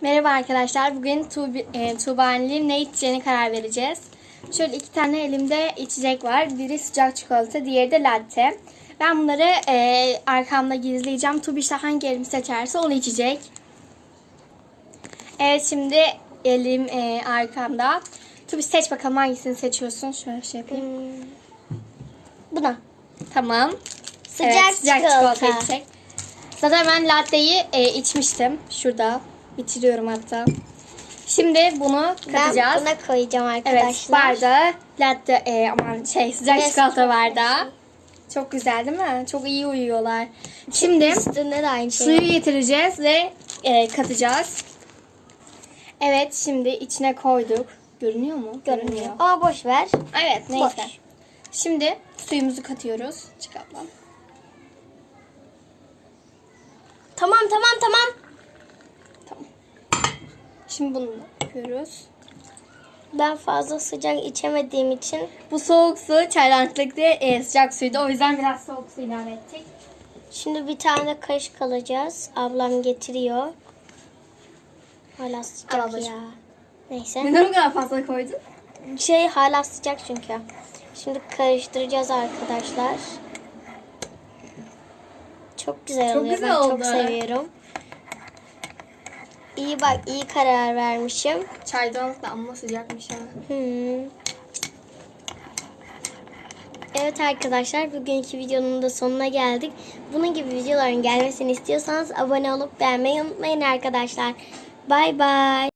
Merhaba arkadaşlar. Bugün e, Tuğba Anne'nin ne içeceğine karar vereceğiz. Şöyle iki tane elimde içecek var. Biri sıcak çikolata, diğeri de latte. Ben bunları e, arkamda gizleyeceğim. Tuğba işte hangi elimi seçerse onu içecek. Evet şimdi elim e, arkamda. Tuğba seç bakalım hangisini seçiyorsun. Şöyle şey yapayım. Buna. Tamam. Sıcak Evet, sıcak çikolata çikolata. içecek. Zaten ben latteyi e, içmiştim. Şurada. Bitiriyorum hatta. Şimdi bunu katacağız. Ben buna koyacağım evet arkadaşlar. bardağı latte e, aman şey sıcak Nescafe. çikolata bardağı. Çok güzel değil mi? Çok iyi uyuyorlar. Şimdi Üstünde de aynı şey. suyu getireceğiz ve e, katacağız. Evet şimdi içine koyduk. Görünüyor mu? görünüyor. Ama boş ver. Evet neyse. Boş. Şimdi suyumuzu katıyoruz. Çık ablam. Tamam tamam tamam. Şimdi bunu yapıyoruz. Ben fazla sıcak içemediğim için Bu soğuk su çaydanlıkta e, sıcak suydu. O yüzden biraz soğuk su ilave ettik. şimdi bir tane kaşık alacağız. Ablam getiriyor. Hala Al sıcak ablacığım. ya. Neyse. Neden bu kadar fazla koydun? Şey hala sıcak çünkü. Şimdi karıştıracağız arkadaşlar. Çok güzel Çok oluyor. güzel ben oldu. çok seviyorum. İyi bak iyi karar vermişim. Çaydanlık da amma sıcakmış ha. Hmm. Evet arkadaşlar bugünkü videonun da sonuna geldik. Bunun gibi videoların gelmesini istiyorsanız abone olup beğenmeyi unutmayın arkadaşlar. Bay bay.